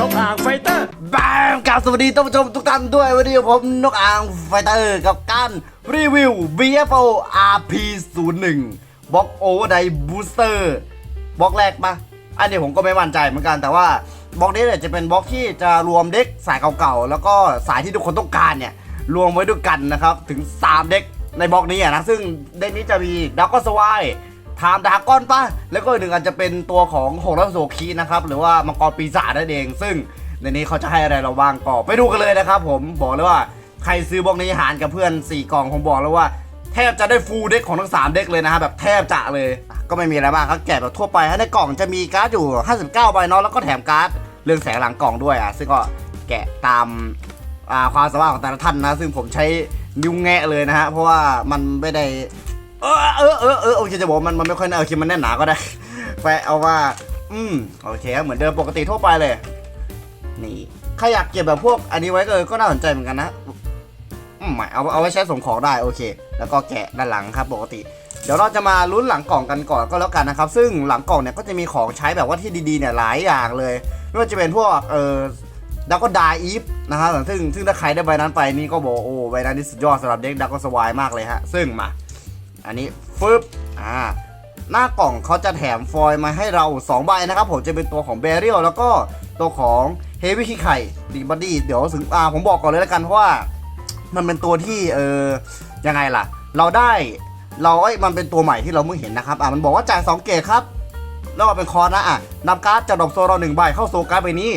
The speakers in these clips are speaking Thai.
นกอ่างไฟเตอร์บามกราบสวัสดีท่านผู้ชมทุกท่านด้วยวันนี้ผมนกอ่างไฟเตอร์กับการรีวิว BFO RP01 บล็อกโอเวอร์ไดบูสเตอร์บล็อกแรกปะอันนี้ผมก็ไม่มั่นใจเหมือนกันแต่ว่าบล็อกนี้เนี่ยจะเป็นบล็อกที่จะรวมเด็กสายเก่าๆ แล้วก็สายที่ทุกคนต้องการเนี่ย รวมไว้ด้วยกันนะครับ ถึง 3 เด็กในบล็อกนี้นะซึ่งเด็กนี้จะมีดักก็สวาย ไทม์ดาก้อนปะแล้วก็อีกหนึ่งอาจจะเป็นตัวของโหราโซคีนะครับ หรือว่ามังกรปีศาจนั่นเอง ซึ่งในนี้เขาจะให้อะไรเราบ้างก็ไปดูกันเลยนะครับผมบอกเลยว่าใครซื้อบล็อกนี้หารกับเพื่อน 4 กล่องผมบอกเลยว่าแทบจะได้ฟูลเด็กของทั้ง 3 เด็กเลยนะฮะแบบแทบจะเลย ก็ไม่มีอะไรมากครับแกะแบบทั่วไปในกล่องจะมีการ์ดอยู่ 59 ใบเนาะแล้วก็แถมการ์ดเรื่องแสงหลังกล่องด้วยอะซึ่งก็แกะตามความสามารถของแต่ละท่านนะ ซึ่งผมใช้นิ้วแงะเลยนะฮะเพราะว่ามันไม่ได้ เออเออเออเออโอเคจะบอกมันมันไม่ค่อยน่าโอเคมันแน่นหนาก็ได้แฟะเอาว่า อืมโอเคเหมือนเดิมปกติทั่วไปเลย นี่ใครอยากเก็บแบบพวกอันนี้ไว้ก็ก็น่าสนใจเหมือนกันนะอืมม่เอาเอาไว้ใช้ส่งของได้โอเค แล้วก็แกะด้านหลังครับปกติ เดี๋ยวเราจะมาลุ้นหลังกล่องกันก่อนก็แล้วกันนะครับ ซึ่งหลังกล่องเนี่ยก็จะมีของใช้แบบว่าที่ดีๆเนี่ยหลายอย่างเลย ไม่ว่าจะเป็นพวกเออดักก็ดาอีฟนะครับซึ่งซึ่งถ้าใครได้ใบนั้นไปนี่ก็บอกโอ้ใบนั้นนี่สุดยอดสำหรับเด็กดักก็สวายมากเลยฮะซึ่งมา อันนี้ฟึบอ่าหน้ากล่องเขาจะแถมฟอยล์มาให้เรา 2 ใบนะครับ ผมจะเป็นตัวของเบเรียลแล้วก็ตัวของเฮฟวี่คิไข่ดีบัดดี้เดี๋ยวถึงอ่าผมบอกก่อนเลยแล้วกันเพราะว่ามันเป็นตัวที่เออยังไงล่ะ เราได้เราเอ้มันเป็นตัวใหม่ที่เราเพิ่งเห็นนะครับอ่ามันบอกว่าจ่าย2เกตครับแล้วก็เป็นคอร์สนะอะนำการ์ดจากดอกโซเราหนึ่งใบเข้าโซการ์ดใบนี้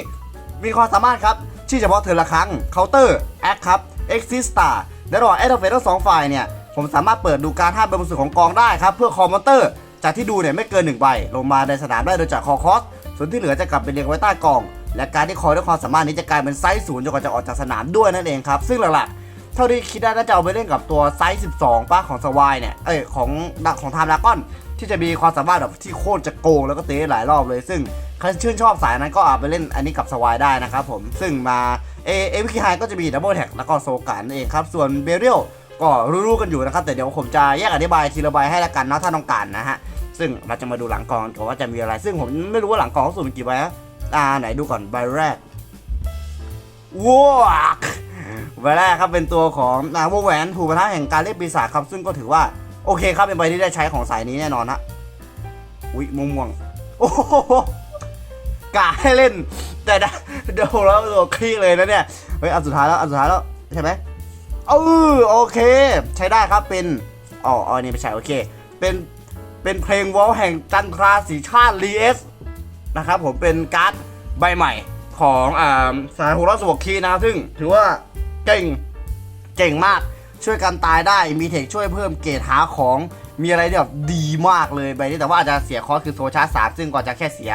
มีความสามารถครับที่เฉพาะเธอละครั้งเคาน์เตอร์แอคครับเอ็กซิสตาและระหว่างแอดเฟสทั้งสองฝ่ายเนี่ย ผมสามารถเปิดดูการห้าใบบนสุดของกองได้ครับเพื่อคอมมอนเตอร์จากที่ดูเนี่ยไม่เกิน1ใบลงมาในสนามได้โดยจากคอคอสส่วนที่เหลือจะกลับไปเรียงไว้ใต้กอง และการที่คอยด้วยความสามารถนี้จะกลายเป็นไซส์ศูนย์จนกว่าจะออกจากสนามด้วยนั่นเองครับซึ่งหลักๆเท่าที่คิดได้น่าจะเอาไปเล่นกับตัวไซส์12ป้าของสวายเนี่ยเอ้ยของของไทม์ดากอนที่จะมีความสามารถแบบที่โคตรจะโกงแล้วก็เตะหลายรอบเลย ซึ่งใครชื่นชอบสายนั้นก็อาจไปเล่นอันนี้กับสวายได้นะครับผมซึ่งมาเอเอวิคิไฮก็จะมีดับเบิลแท็กแล้วก็โซการนั่นเองครับส่วนเบเรียล ก็รู้ๆกันอยู่นะครับแต่เดี๋ยวผมจะแยกอธิบายทีละใบให้ละกันเนาะถ้าต้องการนะฮะซึ่งเราจะมาดูหลังกองก่อนว่าจะมีอะไร ซึ่งผมไม่รู้ว่าหลังกองเขาสุ่มกี่ใบนะอ่าไหนดูก่อนใบแรกว้าวใบแรกครับเป็นตัวของอ่าวงแหวนถูกประทะแห่งการเล่นปีศาจครับซึ่งก็ถือว่าโอเคครับเป็นใบที่ได้ใช้ของสายนี้แน่นอนฮะอุ้ยม่วงโอ้โหกะให้เล่น แต่เดี๋ยวแล้วตัวคลี่เลยนะเนี่ยเฮ้ยอันสุดท้ายแล้วอันสุดท้ายแล้วใช่ไหม เออโอเค ใช้ได้ครับเป็นอ๋ออันนี้ไม่ใช่โอเค เป็นเป็นเพลงวอลแห่งจันทราสีชาติรีเอสนะครับผมเป็นการ์ดใบใหม่ของอ่าสายโหราสวกคีนะครับซึ่งถือว่าเก่งเก่งมากช่วยกันตายได้มีเทคช่วยเพิ่มเกรดหาของมีอะไรที่แบบดีมากเลยใบนี้แต่ว่าอาจจะเสียคอสคือโซชาร์สามซึ่งก็จะแค่เสีย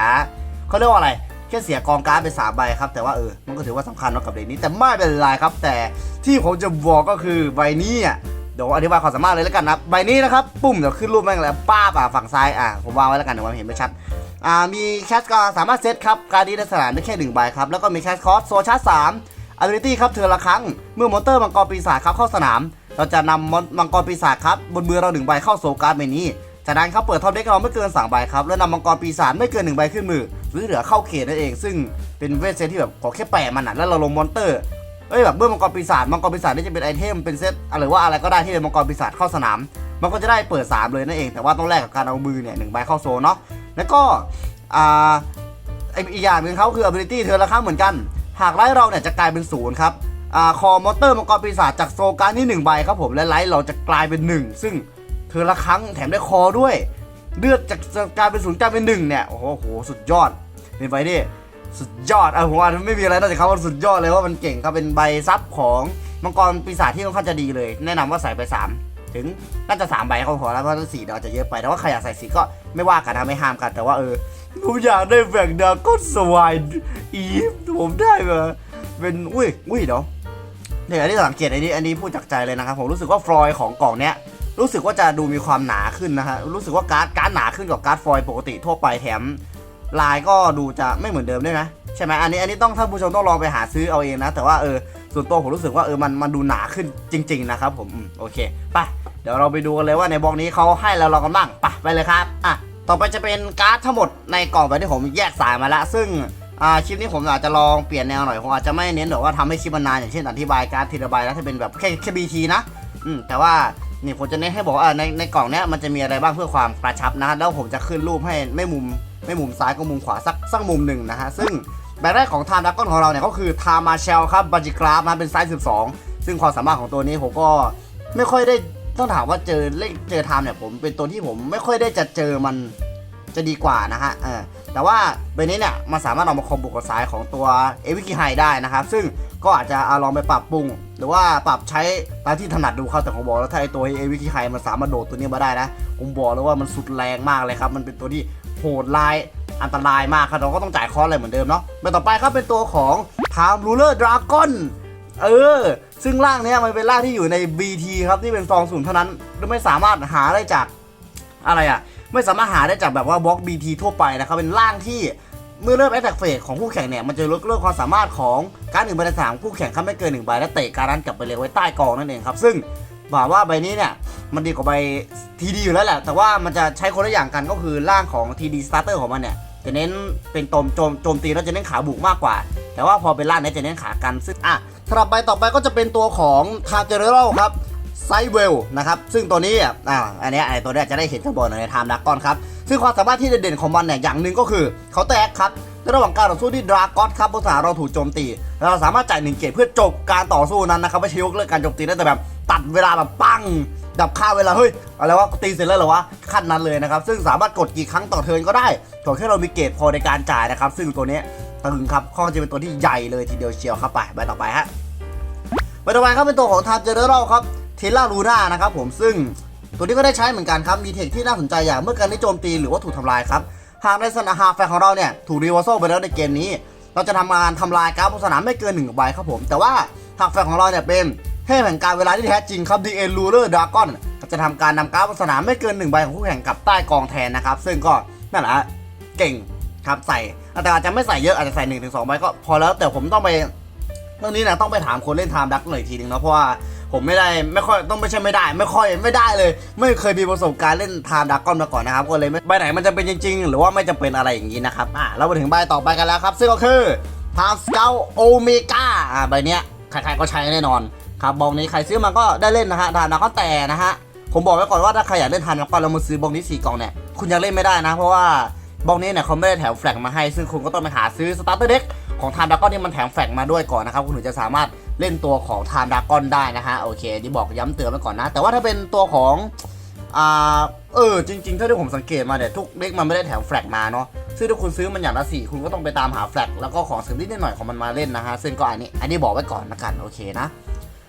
เขาเรียกว่าอะไร แค่เสียกองการ์ดไปสามใบครับ แต่ว่าเออ มันก็ถือว่าสำคัญเนาะกับเด็กนี้แต่ไม่เป็นไรครับ แต่ที่ผมจะบอกก็คือใบนี้อะเดี๋ยวอธิบายความสามารถเลยแล้วกันนะใบนี้นะครับปุ่มเดี๋ยวขึ้นรูปแม่งแล้วป้าบอะฝั่งซ้ายอะผมวางไว้แล้วกันเดี๋ยวมันเห็นไม่ชัดอ่ามีแคสก็สามารถเซตครับการดีในสนามได้แค่หนึ่งใบครับแล้วก็มีแคสคอสโซชาร์สาม ability ครับเธอละครั้งเมื่อมอนเตอร์มังกรปีศาจครับเข้าสนาม เราจะนำมังกรปีศาจครับบนมือเราหนึ่งใบเข้าโซการ์ดใบนี้จากนั้นครับเปิดท็อปเด็กเราไม่เกินสามใบครับแล้วนำมังกรปีศาจไม่เกินหนึ่งใบขึ้นมือ หรือเหลือเข้าเขตนั่นเอง ซึ่งเป็นเวทเซตที่แบบขอแค่แปะมันอะแล้วเราลงมอนเตอร์เอ้ยแบบเมื่อมังกรปีศาจมังกรปีศาจนี่จะเป็นไอเทมเป็นเซตอะไรว่าอะไรก็ได้ที่เป็นมังกรปีศาจเข้าสนาม มันก็จะได้เปิด 3 เลยนั่นเอง แต่ว่าต้องแลกกับการเอามือเนี่ยหนึ่งใบเข้าโซนเนาะแล้วก็อ่าไออีกอย่างหนึ่งเขาคือ ability เธอละครั้งเหมือนกัน หากไลท์เราเนี่ยจะกลายเป็นศูนย์ครับอ่าคอมอเตอร์มังกรปีศาจจากโซการนี่หนึ่งใบครับผมและไลท์เราจะกลายเป็นหนึ่งซึ่งเธอละครั้งแถมได้คอด้วย เลือดจากกายเป็นศูนย์กลายเป็นหนึ่งเนี่ย โอ้โห สุดยอดเป็นใบที่สุดยอดอะผมว่าไม่มีอะไรนอกจากคำว่าสุดยอดเลยว่ามันเก่งครับเป็นใบซับของมังกรปีศาจที่ค่อนข้างจะดีเลย แนะนำว่าใส่ไป 3 ถึงน่าจะ 3 ใบก็พอแล้วเพราะถ้าสี่เดี๋ยวอาจจะเยอะไป แต่ว่าใครอยากใส่สีก็ไม่ว่ากันนะไม่ห้ามกัน แต่ว่าเออผมอยากได้แบ่งดาก้อนสวายอีฟผมได้มาเป็นอุ้ยอุ้ยเดี๋ยวเดี๋ยวอันนี้สังเกตอันนี้อันนี้พูดจากใจเลยนะครับผมรู้สึกว่าฟลอยของกล่องเนี้ย รู้สึกว่าจะดูมีความหนาขึ้นนะฮะรู้สึกว่าการ์ดการ์ดหนาขึ้นกว่าการ์ดฟอยล์ปกติทั่วไปแถมลายก็ดูจะไม่เหมือนเดิมด้วยนะใช่ไหมอันนี้อันนี้ต้องท่านผู้ชมต้องลองไปหาซื้อเอาเองนะ แต่ว่าเออส่วนตัวผมรู้สึกว่าเออมันมันดูหนาขึ้นจริง ๆ นะครับผมโอเคไปเดี๋ยวเราไปดูกันเลยว่าในบล็อกนี้เขาให้แล้วเรกันบ้างไปไปเลยครับอะต่อไปจะเป็นการ์ดทั้งหมดในกล่องไปที่ผมแยกสายมาล้วซึ่งอ่าคลิปนี้ผมอาจจะลองเปลี่ยนแนวหน่อยผมอาจจะไม่เน้นแบบว่าทำให้คลิปมันนานอย่างเช่นอธิบายการดทีละใบแล้วถ้าเป็นแบบแค่แค่บีทีนะอืมแต่ว่า นี่ผมจะเน้นให้บอกว่าในในกล่องเนี้ยมันจะมีอะไรบ้างเพื่อความกระชับนะแล้วผมจะขึ้นรูปให้ไม่มุมไม่มุมซ้ายก็มุมขวาสักสักมุมหนึ่งนะฮะซึ่งแบบแรกของไทม์ดักก้อนของเราเนี่ยก็คือไทม์มาเชลครับบัจิกราฟนะเป็นไซส์ 12 ซึ่งความสามารถของตัวนี้ผมก็ไม่ค่อยได้ต้องถามว่าเจอเล่นเจอไทม์เนี่ยผมเป็นตัวที่ผมไม่ค่อยได้จะเจอมันจะดีกว่านะฮะเออ แต่ว่าใบนี้เนี่ยมันสามารถเอามาคอมบุกับสายของตัวเอวิกิไฮได้นะครับ ซึ่งก็อาจจะเอาลองไปปรับปรุง หรือว่าปรับใช้ตามที่ถนัดดูครับแต่ผมบอกแล้วถ้าไอตัวเอวิกิไฮมันสามารถโดดตัวนี้มาได้นะ ผมบอกเลยว่ามันสุดแรงมากเลยครับ มันเป็นตัวที่โหดร้ายอันตรายมากครับเราก็ต้องจ่ายคอสอะไรเหมือนเดิมเนาะใบต่อไปครับเป็นตัวของ Time Ruler Dragon เออ ซึ่งร่างเนี้ยมันเป็นร่างที่อยู่ใน BT ครับที่เป็นซองสุ่มเท่านั้นไม่สามารถหาได้จากอะไรอะ ไม่สามารถหาได้จากแบบว่าบล็อก BT ทั่วไปนะครับเป็นร่างที่เมื่อเริ่มแอตแทกเฟสของคู่แข่งเนี่ยมันจะลดเรื่องความสามารถของการหนึ่งใบในสามคู่แข่งข้าไม่เกินหนึ่งใบและเตะการนั้นกลับไปเลยไว้ใต้กองนั่นเองครับซึ่งบอกว่าใบนี้เนี่ยมันดีกว่าใบทีดีอยู่แล้วแหละ แต่ว่ามันจะใช้คนละอย่างกันก็คือร่างของ TD Starter ของมันเนี่ยจะเน้นเป็นโจมโจมโจมตีแล้วจะเน้นขาบุกมากกว่า แต่ว่าพอเป็นร่างเนี้จะเน้นขากันซึ่งอะสำหรับใบต่อไปก็จะเป็นตัวของทาเจเรลครับ ไซเวลนะครับซึ่งตัวนี้อะอ่าอันนี้ไอตัวเนี้จะได้เห็นกันบ่อยหน่อยในไทม์ดากอนครับซึ่งความสามารถที่เด่นๆของมันเนี่ยอย่างหนึ่งก็คือเขาแตกครับในระหว่างการต่อสู้ที่ดราก้อนครับภาษาเราถูกโจมตี เราสามารถจ่ายหนึ่งเกตเพื่อจบการต่อสู้นั้นนะครับไม่ใช่ยกเลิกการโจมตีได้แต่แบบตัดเวลาแบบปังดับค่าเวลาเฮ้ยอะไรวะตีเสร็จแล้วเหรอวะขั้นนั้นเลยนะครับ ซึ่งสามารถกดกี่ครั้งต่อเทิร์นก็ได้ขอแค่เรามีเกตพอในการจ่ายนะครับ ซึ่งตัวนี้ตึงครับข้อจะเป็นตัวที่ใหญ่เลยทีเดียวเชียวครับไปใบต่อไปฮะใบต่อไปครับเป็นตัวของทาร์เจเนอรัลครับ เทล่าลูน่านะครับผมซึ่งตัวนี้ก็ได้ใช้เหมือนกันครับ มีเทคที่น่าสนใจอย่างเมื่อการได้โจมตีหรือว่าถูกทำลายครับ หากในสนามหาแฟนของเราเนี่ยถูกรีวอร์โซไปแล้วในเกมนี้ เราจะทำงานทำลายการ์ดบนสนามไม่เกินหนึ่งใบครับผม แต่ว่าหากแฟนของเราเนี่ยเป็นเทพแห่งการเวลาที่แท้จริงครับ DN Ruler Dragon จะทำการนำการ์ดบนสนามไม่เกินหนึ่งใบของคู่แข่งกลับใต้กองแทนนะครับ ซึ่งก็นั่นแหละเก่งครับใส่แต่อาจจะไม่ใส่เยอะอาจจะใส่หนึ่งถึงสองใบก็พอแล้วแต่ผมต้องไปเรื่องนี้นะต้องไปถามคนเล่นไทม์ดักหน่อยทีนึงนะเพราะว่า ผมไม่ได้ไม่ค่อยต้องไม่ใช่ไม่ได้ ไม่ค่อยไม่ได้เลย ไม่เคยมีประสบการณ์เล่นไทม์ดักก้อนมาก่อนนะครับก็เลยไม่ใบไหนมันจะเป็นจริง ๆ หรือว่าไม่จำเป็นอะไรอย่างนี้นะครับอะเรามาถึงใบต่อไปกันแล้วครับ ซึ่งก็คือทามสเกลโอเมก้าอะใบเนี้ยใครๆก็ใช้แน่นอนครับบองนี้ใครซื้อมาก็ได้เล่นนะฮะทามดักก้อนแต่นะฮะผมบอกไว้ก่อนว่าถ้าใครอยากเล่นทามดักก้อนแล้วมาซื้อบองนี้สี่กล่องเนี่ยคุณยังเล่นไม่ได้นะ เพราะว่าบองนี้เนี่ยเขาไม่ได้แถมแฟลกมาให้ ซึ่งคุณก็ต้องไปหาซื้อสตาร์เตอร์เด็กของทามดากอนที่มันแถมแฟกมาด้วยก่อนนะครับ คุณถึงจะสามารถ เล่นตัวของทามดากอนได้นะฮะโอเคนี่บอกย้ำเตือนไว้ก่อนนะ แต่ว่าถ้าเป็นตัวของอ่าเออจริงๆ ถ้าที่ผมสังเกตมาเนี่ยทุกเด็กมันไม่ได้แถมแฟลกมาเนาะซึ่งถ้าคุณซื้อมันอย่างละสี่คุณก็ต้องไปตามหาแฟลกแล้วก็ของเสิ่งนิดหน่อยของมันมาเล่นนะฮะซึ่งก็อันนี้อันนี้บอกไว้ก่อนนะกันโอเคนะ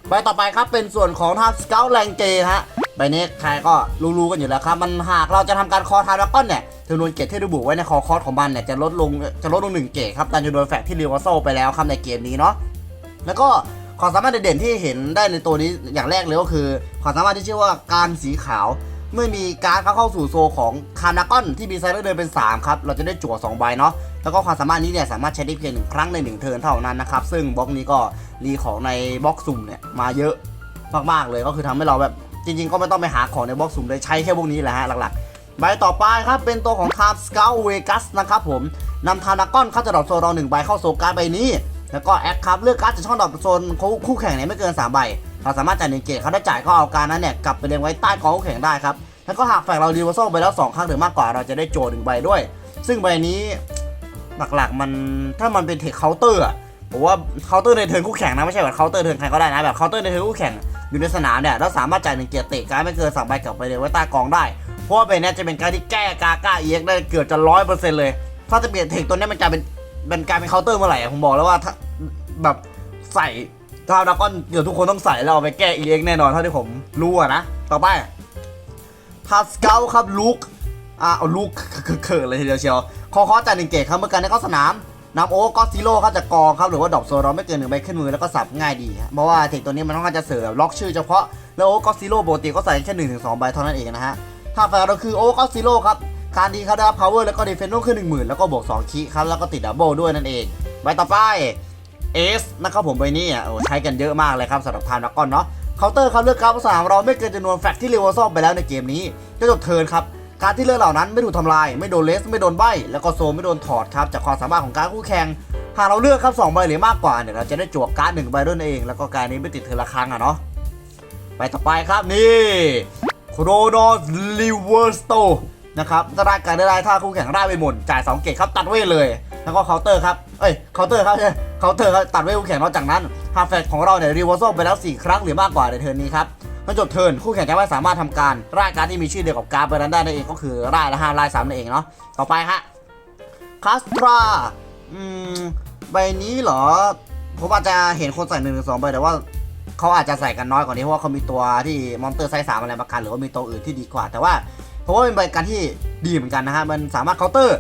ใบต่อไปครับเป็นส่วนของทาสเกลแรงเกฮะใบนี้ใครก็รู้ๆกันอยู่แล้วครับ มันหากเราจะทำการคอทามดากอนเนี่ยจำนวนเกตที่ระบุไว้ในคอคอสของมันเนี่ยจะลดลงจะลดลงหนึ่งเกตครับตามจำนวนแฟกที่เรีวโซไปแล้วครับในเกมนี้เนาะแล้วก็ ความสามารถเด่นๆที่เห็นได้ในตัวนี้อย่างแรกเลยก็คือ ความสามารถที่ชื่อว่าการสีขาว เมื่อมีการเข้าเข้าสู่โซของคาร์นากอนที่มีไซเลอร์เดินเป็น 3 ครับ เราจะได้จั่ว2ใบเนาะแล้วก็ความสามารถนี้เนี่ยสามารถใช้ได้เพียงหนึ่งครั้งในหนึ่งเทิร์นเท่านั้นนะครับ ซึ่งบล็อกนี้ก็รีของในบล็อกสุ่มเนี่ยมาเยอะมากๆเลยก็คือทำให้เราแบบจริง ๆ ก็ไม่ต้องไปหาของในบล็อกสุ่มเลยใช้แค่พวกนี้แหละฮะหลักๆใบต่อไปครับเป็นตัวของทามสเกลเวกัสนะครับผมนำทานากอนเข้าจะดรอปโซเราหนึ่งใบเข้าโซการ์ใบนี้ แล้วก็แอคครับเลือกการ์ดจากช่องดรอปโซนคู่แข่งเนี่ยไม่เกิน3ใบเราสามารถจ่ายหนึ่งเกตเขาได้จ่ายก็เอาการนั้นเนี่ยกลับไปเรียงไว้ใต้กองคู่แข่งได้ครับแล้วก็หากแฝงเราดีวอโซไปแล้ว2ครั้งหรือมากกว่าเราจะได้โจทย์หนึ่งใบด้วย ซึ่งใบนี้หลักๆมันถ้ามันเป็นเทคเคาน์เตอร์ผมว่าเคาน์เตอร์ในเทิร์นคู่แข่งนะไม่ใช่แบบเคาน์เตอร์เทิร์นใครก็ได้นะแบบเคาน์เตอร์ในเทิร์นคู่แข่งอยู่ในสนามเนี่ยเราสามารถจ่ายหนึ่งเกียร์เตะการดไม่เกินสามใบกลับไปเลยไว้ใต้กองได้ เพราะว่าใบนี้จะเป็นการที่แก้กาก้าเอ็กได้เกือบจะร้อยเปอร์เซ็นต์เลย ถ้าจะเปลี่ยนเทคตัวนี้มันกลายเป็น เป็นการเป็นเคาน์เตอร์เมื่อไหร่อะผมบอกแล้วว่าถ้าแบบใส่ทาดากอนเดี๋ยวทุกคนต้องใส่แล้วเอาไปแก้เอ็กแน่นอนเท่าที่ผมรู้อะนะ ต่อไปพาสเกลครับลุกอ่าเอาลุกเขินเลยทีเดียวเชียวคอคอจ่ายหนึ่งเกตครับเมื่อการได้เข้าสนามนำโอ๊กก็ซิโร่ครับจากกองครับหรือว่าดอกโซเราไม่เกินหนึ่งใบขึ้นมือแล้วก็สับง่ายดีครับเพราะว่าเทคตัวนี้มันต้องการจะเสริมล็อกชื่อเฉพาะแล้วโอ๊กก็ซิโร่ปกติก็ใส่แค่หนึ่งถึงสองใบเท่านั้นเองนะฮะถ้าแฟนเราคือโอ๊กก็ซิโร่ครับ การดีเขาได้พาวเวอร์แล้วก็ดีเฟนโนขึ้นหนึ่งหมื่นแล้วก็บวกสองคีครับแล้วก็ติดดับเบิลด้วยนั่นเองใบต่อไปเอสนะครับผมใบนี้อะโอ้ใช้กันเยอะมากเลยครับสำหรับทานนักก้อนเนาะเคาน์เตอร์ครับเลือกการภาษาของเราไม่เกินจำนวนแฟกที่เรเวอร์ซอไปแล้วในเกมนี้จะจบเทิร์นครับการที่เลือดเหล่านั้นไม่ถูกทำลาย ไม่โดนเลสไม่โดนใบแล้วก็โซไม่โดนถอดครับจากความสามารถของการคู่แข่งหากเราเลือกครับสองใบหรือมากกว่าเนี่ยเราจะได้จั่วการ์ดหนึ่งใบด้วยนั่นเอง แล้วก็การนี้ไม่ติดเทอละครั้งอะเนาะไปต่อไปครับนี่โครโนลิเวอร์สโต นะครับถ้าได้การได้ได้ถ้าคู่แข่งได้ไปหมดจ่าย2เกตครับตัดเวทเลย แล้วก็เคาน์เตอร์ครับ เอ้ยเคาน์เตอร์ครับเคาน์เตอร์ครับตัดเวทคู่แข่งนอกจากนั้นฮาร์แฟกของเราเนี่ยรีเวอร์โซไปแล้ว 4 ครั้งหรือมากกว่าในเทิร์นนี้ครับเมื่อจบเทิร์นคู่แข่งจะไม่สามารถทำการร่ายการที่มีชื่อเดียวกับการดใบนั้นได้นั่นเองก็คือร่ายละห้าร่ายสามนั่นเองเนาะต่อไปฮะคาสตราอืมใบนี้เหรอผมอาจจะเห็นคนใส่หนึ่งหรือสองใบแต่ว่าเขาอาจจะใส่กันน้อยกว่านี้เพราะว่าเขามีตัวที่มอนเตอร์ไซส์สามอะไรประกันหรือว่ามีตัวอื่นที่ดีกว่า แต่ว่า ราะว่าเป็นใบการที่ดีเหมือนกันนะฮะมันสามารถเคาน์เตอร์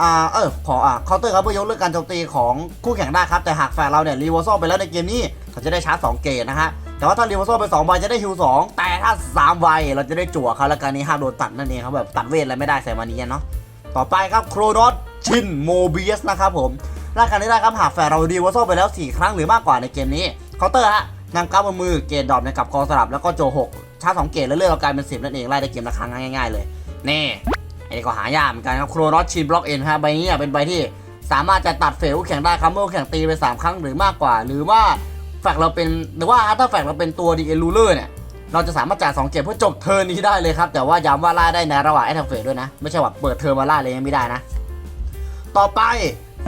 อ่าเออขออ่าเคาน์เตอร์ครับเพื่อยกเลิกการโจมตีของคู่แข่งได้ครับ แต่หากแฟนเราเนี่ยรีเวอร์ซไปแล้วในเกมนี้เขาจะได้ชาร์จสองเกตนะฮะแต่ว่าถ้ารีเวอร์ซไปสองใบจะได้ฮิวสองแต่ถ้าสามใบเราจะได้จั่วเขาแล้วการนี้ห้ามโดนตัดนั่นเองครับแบบตัดเวทอะไรไม่ได้ใส่มานี้เนาะต่อไปครับโครนอสชินโมเบียสนะครับผมรายการนี้ได้ครับหากแฟนเรารีเวอร์ซไปแล้วสี่ครั้งหรือมากกว่าในเกมนี้เคาน์เตอร์ฮะนำก้าวบนมือเกตดรอปในกับคอสลับแล้วก็โจหก ชาสองเกตแล้วเลือกเรากลายเป็นสิบนั่นเองไล่ได้เกมละครั้งง่ายๆเลยนี่อันนี้ก็หายากเหมือนกันครับโครนอสชินบล็อกเอ็นฮะใบนี้เป็นใบที่สามารถจะตัดเฟลแข่งได้ครับเมื่อแข่งตีไปสามครั้งหรือมากกว่า หรือว่าแฟกเราเป็นหรือว่าถ้าแฟกเราเป็นตัวดีเอลูเลอร์เนี่ยเราจะสามารถจ่ายสองเกตเพื่อจบเทิร์นี้ได้เลยครับ แต่ว่าย้ำว่าล่าได้ในระหว่างไอ้ทำเฟสด้วยนะ ไม่ใช่ว่าเปิดเทอร์มาล่าเลยยังไม่ได้นะ ต่อไป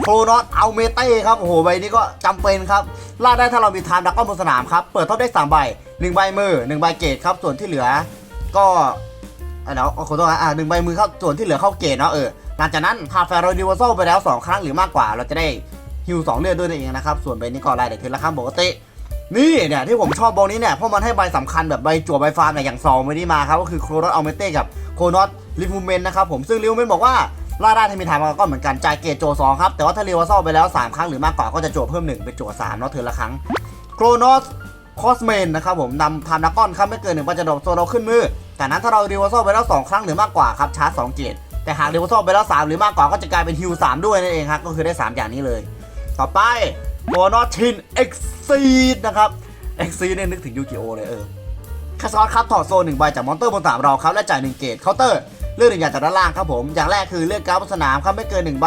โครนอเอาเมเต้ครับโอ้โหใบนี้ก็จำเป็นครับล่าได้ถ้าเรามีไทม์ดักก้อนบนสนามครับ เปิดท็อปได้3ใบ1ใบมือ1ใบเกตครับ ส่วนที่เหลือ ก็อะเดี๋ยวขอโทษอ่าหนึ่งใบมือครับส่วนที่เหลือเข้าเกตเนาะเออหลังจากนั้นพาแฟร์ดิวโซไปแล้ว 2 ครั้งหรือมากกว่า เราจะได้ฮิว2เลือดด้วยนั่นเองนะครับ ส่วนใบนี้ก็ไล่ได้ทีละครั้งปกตินี่เนี่ยที่ผมชอบบอลนี้เนี่ยเพราะมันให้ใบสำคัญแบบใบจั่วใบฟาร์มเนี่ยอย่างซองไม่ได้มาครับก็คือโครนอสเอาเมเต้กับโครนอสลิฟูเมนนะครับผมซึ่งลิฟูเมนบอกว่า ล่าได้ถ้ามีทางก็เหมือนกันจ่ายเกตโจสองครับ แต่ว่าถ้าเรียวซ่อไปแล้ว 3 ครั้งหรือมากกว่าก็จะโจเพิ่ม 1 เป็นโจสามเนาะเธอละครั้งโครโนสคอสเมนนะครับผมนำทำนักก้อนครับไม่เกินหนึ่งปัจจะดอกโซเราขึ้นมือจากนั้นถ้าเราเรียวซ่อไปแล้ว 2 ครั้งหรือมากกว่าครับชาร์จ2เกตแต่หากเรียวซ่อไปแล้ว 3 หรือมากกว่าก็จะกลายเป็นฮิว3ด้วยนั่นเองครับก็คือได้ 3 อย่างนี้เลย ต่อไปโมโนทินเอ็กซีดนะครับเอ็กซีเนี่ยนึกถึงยูกิโอเลยเออคาซอสครับถอดโซนหนึ่งใบจากมอนเตอร์บนสามเราครับและจ่ายหนึ่งเกตเคาน์เตอร์ เลือกหนึ่งอย่างจากด้านล่างครับผม อย่างแรกคือเลือกการ์ดบนสนามครับไม่เกินหนึ่งใบ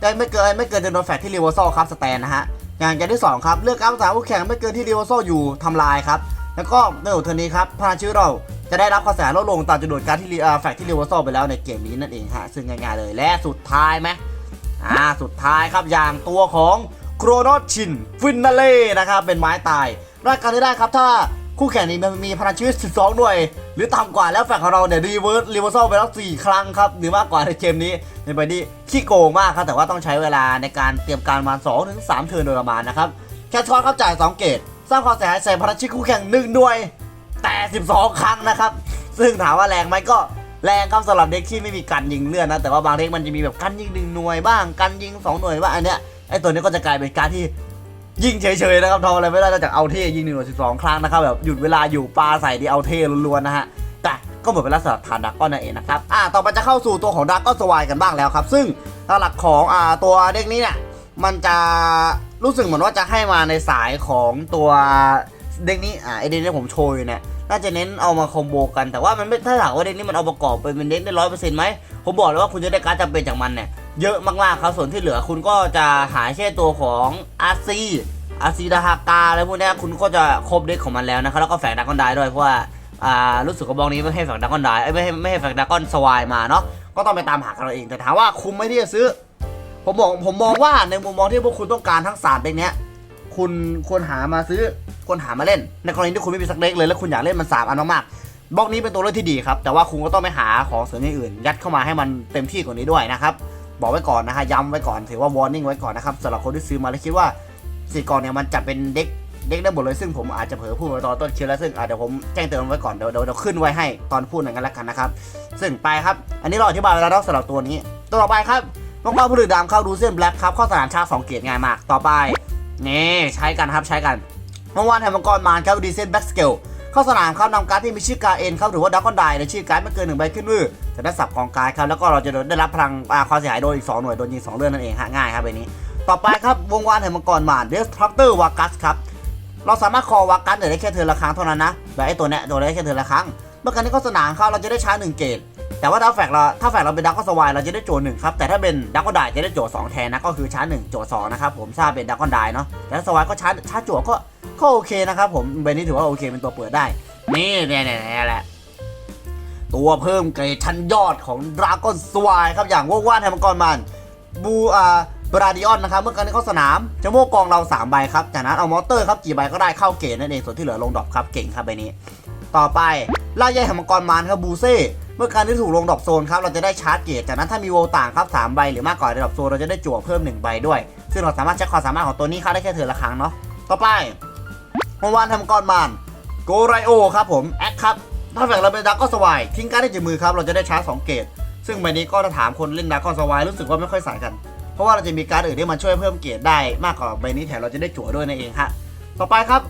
ได้ไม่เกินไม่เกินเดนโนแฟกที่รีเวอร์ซครับสแตนนะฮะ อย่างอย่างที่สองครับเลือกการ์ดบนสนามคู่แข่งไม่เกินที่รีเวอร์ซอยู่ทำลายครับ แล้วก็ในหัวเทอร์นี้ครับพลังชีวิตเราจะได้รับความเสียหายลดลงตามจำนวนการดที่แฟกที่รีเวอร์ซไปแล้วในเกมนี้นั่นเองฮะซึ่งง่ายๆเลยและสุดท้ายไหมอ่าสุดท้ายครับอย่างตัวของโครโนชินฟินนาเล่นะครับเป็นไม้ตายรายการที่ได้ครับถ้า คู่แข่งนี้มันมีพลังชีวิต 12 หน่วย หรือต่ำกว่าแล้วแฟกของเราเนี่ยรีเวิร์สรีเวอร์ซไปแล้ว4ครั้งครับ หรือมากกว่าในเกมนี้ในใบนี้ขี้โกงมากครับ แต่ว่าต้องใช้เวลาในการเตรียมการมา2ถึง3เทิร์นโดยประมาณนะครับแค่ช็อตครับจ่าย 2 เกตสร้างความเสียหายใส่พลังชีวิตคู่แข่ง1หน่วย แต่ 12 ครั้งนะครับ ซึ่งถามว่าแรงไหมก็แรงครับสำหรับเด็กที่ไม่มีกันยิงเลือดนะแต่ว่าบางเด็กมันจะมีแบบกันยิงหนึ่งหน่วยบ้างกันยิง2หน่วยบ้างอันเนี้ยไอตัวนี้ก็จะกลายเป็นการที่ ยิงเฉยๆนะครับทำอะไรไม่ได้นอกจากเอาเท่ยิงหนึ่งหน่วยสิบสองครั้งนะครับแบบหยุดเวลาอยู่ปลาใส่ดีเอาเท่ล้วนๆนะฮะแต่ก็เหมดเวลาสำหรับทานดักก้อนนั่นเองนะครับอ่าต่อไปจะเข้าสู่ตัวของดักก้อนสวายกันบ้างแล้วครับ ซึ่งหลักของอ่าตัวเด็กนี้เนี่ยมันจะรู้สึกเหมือนว่าจะให้มาในสายของตัวเด็กนี้อ่าไอเด็กที่ผมโชว์อยู่เนี่ยน่าจะเน้นเอามาคอมโบกันแต่ว่ามันไม่ถ้าถามว่าเด็กนี้มันเอาประกอบเป็นเด็กได้ร้อยเปอร์เซ็นต์ไหมผมบอกเลยว่าคุณจะได้การดจำเป็นจากมันเนี่ย เยอะมากๆครับส่วนที่เหลือคุณก็จะหาแค่ตัวของอาซีอาซีดาฮากาอะไรพวกนี้คุณก็จะครบเด็กของมันแล้วนะครับแล้วก็แฝงดักกอนได้ด้วยเพราะว่าอ่ารู้สึกว่าบล็อกนี้ไม่ให้แฝงดักกอนไดเอ้ไม่ให้ไม่ให้แฝงดักกอนสวายมาเนาะก็ต้องไปตามหากันเราเองแต่ถามว่าคุ้มไหมที่จะซื้อ ผมมองผมมองว่าในมุมมองที่พวกคุณต้องการทั้งสามเด็กเนี้ยคุณควรหามาซื้อควรหามาเล่น ในกรณีที่คุณไม่มีสักเด็กเลยแล้วคุณอยากเล่นมันสามอันมากๆบล็อกนี้เป็นตัวเลือกที่ดีครับแต่ว่าคุณก็ต้องไปหาของเสริมอย่างอื่น ยัดเข้ามาให้มันเต็มที่กว่านี้ด้วยนะครับ บอกไว้ก่อนนะฮะย้ำไว้ก่อนถือว่า warning ไว้ก่อนนะครับสำหรับคนที่ซื้อมาแล้วคิดว่าสีกรเนี่ยมันจะเป็นเด็กเด็กได้หมดเลยซึ่งผมอาจจะเผลอพูดไว้ตอนต้นคลิปแล้วซึ่งเดี๋ยวผมแจ้งเตือนไว้ก่อนเดี๋ยวเดี๋ยวเดี๋ยวขึ้นไว้ให้ตอนพูดหนึ่งกันแล้วกันนะครับซึ่งไปครับ อันนี้เราอธิบายไปแล้วเนาะสำหรับตัวนี้ตัวต่อไปครับมังกรผลึกดำเข้าดูเส้นแบล็คครับเข้าสนามชาร์จสองเกียรง่ายมากต่อไปนี่ใช้กันครับใช้กันเมื่อวานแห่งมังกรมารครับดีเซนแบ็กสเกล เข้าสนามครับนำการ์ดที่มีชื่อการเอ็นครับหรือว่าดักกอนไดในชื่อการ์ดไม่เกินหนึ่งใบขึ้นมือจะได้สับกองการ์ดครับแล้วก็เราจะได้รับพลังความเสียหายโดนอีก 2 หน่วยโดนยิง2เลือดนั่นเองฮะง่ายครับใบนี้ ต่อไปครับวงวานแห่งมังกรหมารเดสทรัคเตอร์วากัสครับเราสามารถคอวากัสได้แค่เทิร์นละครั้งเท่านั้นนะแบบไอ้ตัวเนี้ยโดนได้แค่เทิร์นละครั้ง เมื่อการที่เข้าสนามครับเราจะได้ชาร์จหนึ่งเกตแต่ว่าถ้าแฟกเราถ้าแฟกเราเป็นดักก็สวายเราจะได้โจทย์หนึ่งครับแต่ถ้าเป็นดักก็ได้จะได้โจทย์สองแทนนะก็คือชาร์จหนึ่งโจสองนะครับผมถ้าเป็นดักก็ได้เนาะแต่ถ้าสวายก็ชาร์จชาร์จโจก็ ก็โอเคนะครับผมใบนี้ถือว่าโอเคเป็นตัวเปิดได้ นี่เนี่ยเนี่ยแหละตัวเพิ่มเกรดชั้นยอดของดราก้อนสวายครับอย่างว่ว่านแฮมมังกรมันบูอาบราดิออนนะครับเมื่อการที่เข้าสนามจะโม่กองเรา 3 ใบครับ จากนั้นเอามอเตอร์ครับกี่ใบก็ได้เข้าเกณฑ์นั่นเองส่วนที่เหลือลงดรอปครับเก่งครับใบนี้ ต่อไปล่าใยแฮมมังกรมานครับบูเซ่เมื่อการที่ถูกลงดรอปโซนครับเราจะได้ชาร์จเกตจากนั้นถ้ามีโวต่างครับ3ใบหรือมากกว่าในดรอปโซนเราจะได้จั่วเพิ่ม1ใบด้วย ซึ่งเราสามารถใช้ความสามารถของตัวนี้ครับได้แค่เทือนละครั้งเนาะต่อไป เมื่อวานทำก้อนมานโกไรโอครับผมแอคครับถ้าแฝงเราเป็นดักก็สวายทิ้งการได้จากมือครับเราจะได้ชาร์จสองเกตซึ่งใบนี้ก็ถ้าถามคนเล่นดักก็สวายรู้สึกว่าไม่ค่อยสายกัน เพราะว่าเราจะมีการอื่นที่มันช่วยเพิ่มเกตได้มากกว่าใบนี้แถมเราจะได้จั่วด้วยนั่นเองฮะต่อไปครับ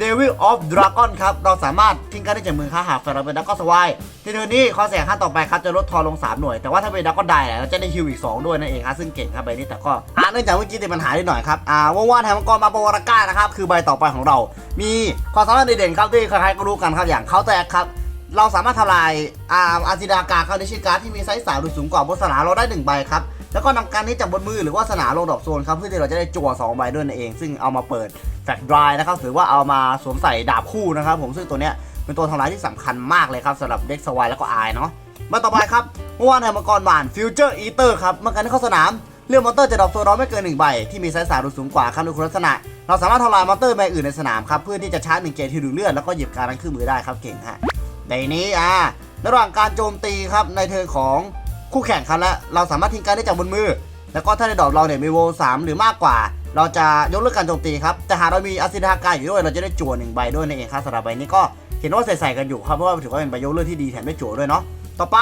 Devil of Dragon ครับ เราสามารถทิ้งการได้จากมือครับหากแฝงเราเป็นดักก็สวายทีเดียวนี้ข้อเสียขั้นต่อไปครับจะลดทอนลง 3 หน่วย แต่ว่าถ้าเป็นดักก็ได้เราจะได้ฮิวอีก 2 ด้วยนั่นเองครับซึ่งเก่งครับใบนี้แต่ก็อ่าเนื่องจากเมื่อกี้ติดปัญหานิดหน่อยครับอ่าว่างๆแถมมังกรมาปวารก้านะครับคือใบต่อไปของเรา มีความสามารถเด่นๆครับที่ใครๆก็รู้กันครับอย่างเขาแตกครับเราสามารถทำลายอาร์อาร์ติดากาคาร์ดิชิการ์ที่มีไซส์สามหรือสูงกว่าบนสนามเราได้หนึ่งใบครับ แล้วก็นำการนี้จากบนมือหรือว่าสนามลงดอกโซนครับเพื่อที่เราจะได้จั่วสองใบด้วยนั่นเอง ซึ่งเอามาเปิดแฟกดรายนะครับหรือว่าเอามาสวมใส่ดาบคู่นะครับผมซึ่งตัวเนี้ยเป็นตัวทำลายที่สำคัญมากเลยครับสำหรับเด็กสวายแล้วก็อายเนาะมาต่อไปครับเมื่อวานแฮมมังกรบานฟิวเจอร์อีเตอร์ครับเมื่อการที่เข้าสนามเลือกมอนเตอร์จะดรอปโซนเราไม่เกินหนึ่งใบที่มีไซส์สามหรือสูงกว่าครับโดยคุณลักษณะ เราสามารถทำลายมอนเตอร์ใบอื่นในสนามครับเพื่อที่จะชาร์จหนึ่งเกตที่ดูเลือดแล้วก็หยิบการนั้นขึ้นมือได้ครับเก่งฮะในนี้อ่าระหว่างการโจมตีครับในเทิร์นของ คู่แข่งครับและเราสามารถทิ้งการได้จากบนมือ แล้วก็ถ้าในดอกเราเนี่ยมีโวลสามหรือมากกว่า เราจะยกเลิกการโจมตีครับแต่หากเรามีอาซิดากาอยู่ด้วยเราจะได้จั่วหนึ่งใบด้วยนั่นเองครับสำหรับใบนี้ก็เห็นว่าใส่ๆกันอยู่ครับเพราะว่าถือว่าเป็นใบยกเลิกที่ดีแถมได้จั่วด้วยเนาะต่อไป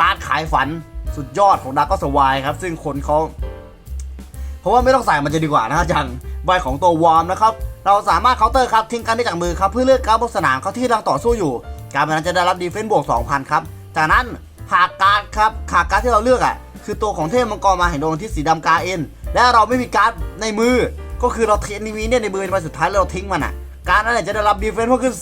การขายฝันสุดยอดของดาร์กสวายครับ ซึ่งคนเขาเพราะว่าไม่ต้องใส่มันจะดีกว่านะอย่างใบของตัววอร์มนะครับเราสามารถเคาน์เตอร์ครับทิ้งการได้จากมือครับเพื่อเลือกการบนสนามเขาที่กำลังต่อสู้อยู่ การแบบนั้นจะได้รับดีเฟนส์บวก 2,000 ครับ จากนั้น หากการ์ดครับหากการ์ดที่เราเลือกอะคือตัวของเทพมังกรมาเห็นดวงอาที่สีดำกาเอ็นและเราไม่มีการ์ดในมือ ก็คือเราเทนนีวีเนี่ยในมือไปสุดท้ายแล้วเราทิ้งมันอะ การดนั้นเนี่ยจะได้รับดีเฟนส์เพิ่มขึ้น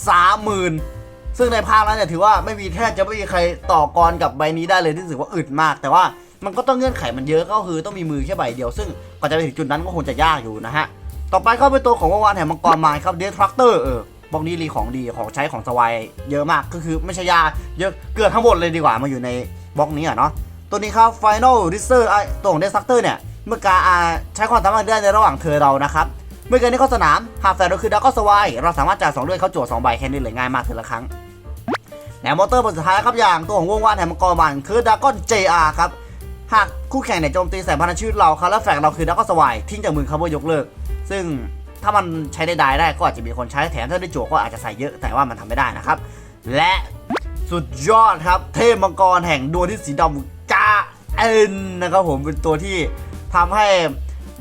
30,000ซึ่งในภาคนั้นเนี่ยถือว่าไม่มีแทบจะไม่มีใครต่อกรกับใบนี้ได้เลยที่รู้สึกว่าอึดมาก แต่ว่ามันก็ต้องเงื่อนไขมันเยอะก็คือต้องมีมือแค่ใบเดียว ซึ่งกว่าจะไปถึงจุดนั้นก็คงจะยากอยู่นะฮะต่อไปก็เป็นตัวของวาวานแห่งมังกรม้ครับเดททรัคเตอร์เออ บล็อกนี้รีของดีของใช้ของสวายเยอะมากก็คือไม่ใช่ยาเยอะเกือบทั้งหมดเลยดีกว่ามาอยู่ในบล็อกนี้อะเนาะตัวนี้ครับ Final r i s e r ไอตัวของเดททรัคเตอร์เนี่ย เมื่อการใช้ความสามารถได้ในระหว่างเธอเรานะครับ เมื่อการนี้เข้าสนาม หากแฟนเราคือดักก็สวายเราสามารถจ่ายสองด้วยเขาจั่วสองใบแค่นี้เลยง่ายมากทีละครั้งแหนมมอเตอร์บนสุดท้ายครับอย่างตัวของวงวานแห่งมังกรมันคือดากอน JR ครับหากคู่แข่งเนี่ยโจมตีใส่พันธชีวิตเราครับแล้วแฝงเราคือดักก็สวายทิ้งจากมือครับว่ายกเลิก ซึ่ง ถ้ามันใช้ได้ได้ได้ก็อาจจะมีคนใช้แถมถ้าได้จั่วก็อาจจะใส่เยอะแต่ว่ามันทำไม่ได้นะครับ และสุดยอดครับ เทพมังกรแห่งดวงที่สีดำกาเอ็นนะครับผมเป็นตัวที่ทำให้